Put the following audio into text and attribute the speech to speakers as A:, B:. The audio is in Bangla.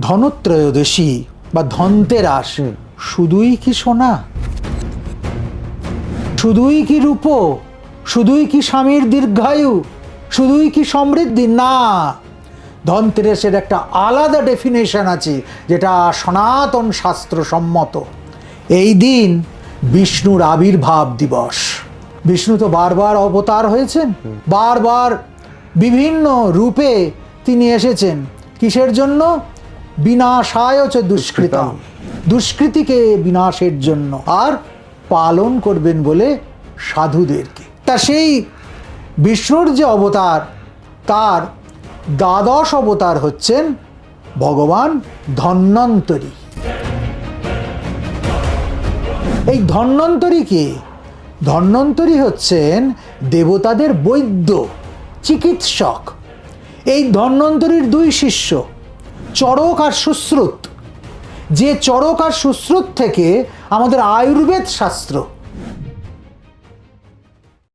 A: ধনত্রয়োদশী বা ধনতেরাস শুধুই কি সোনা? শুধুই কি রূপ? শুধুই কি স্বামীর দীর্ঘায়ু? শুধুই কি সমৃদ্ধি? না। ধনতেরাসের একটা আলাদা ডেফিনেশন আছে, যেটা সনাতন শাস্ত্র সম্মত। এই দিন বিষ্ণুর আবির্ভাব দিবস। বিষ্ণু তো বারবার অবতার হয়েছেন, বারবার বিভিন্ন রূপে তিনি এসেছেন। কিসের জন্য? বিনাশায় হচ্ছে দুষ্কৃতম দুষ্কৃতিকে বিনাশের জন্য আর পালন করবেন বলে সাধুদেরকে। তা সেই বিষ্ণুর যে অবতার তার দ্বাদশ অবতার হচ্ছেন ভগবান ধন্বন্তরী। এই ধন্বন্তরী কে ধন্বন্তরী হচ্ছেন দেবতাদের বৈদ্য চিকিৎসক। এই ধন্বন্তরীর দুই শিষ্য চরক আর সুশ্রুত। যে চরক আর সুশ্রুত থেকে আমাদের আয়ুর্বেদ শাস্ত্র।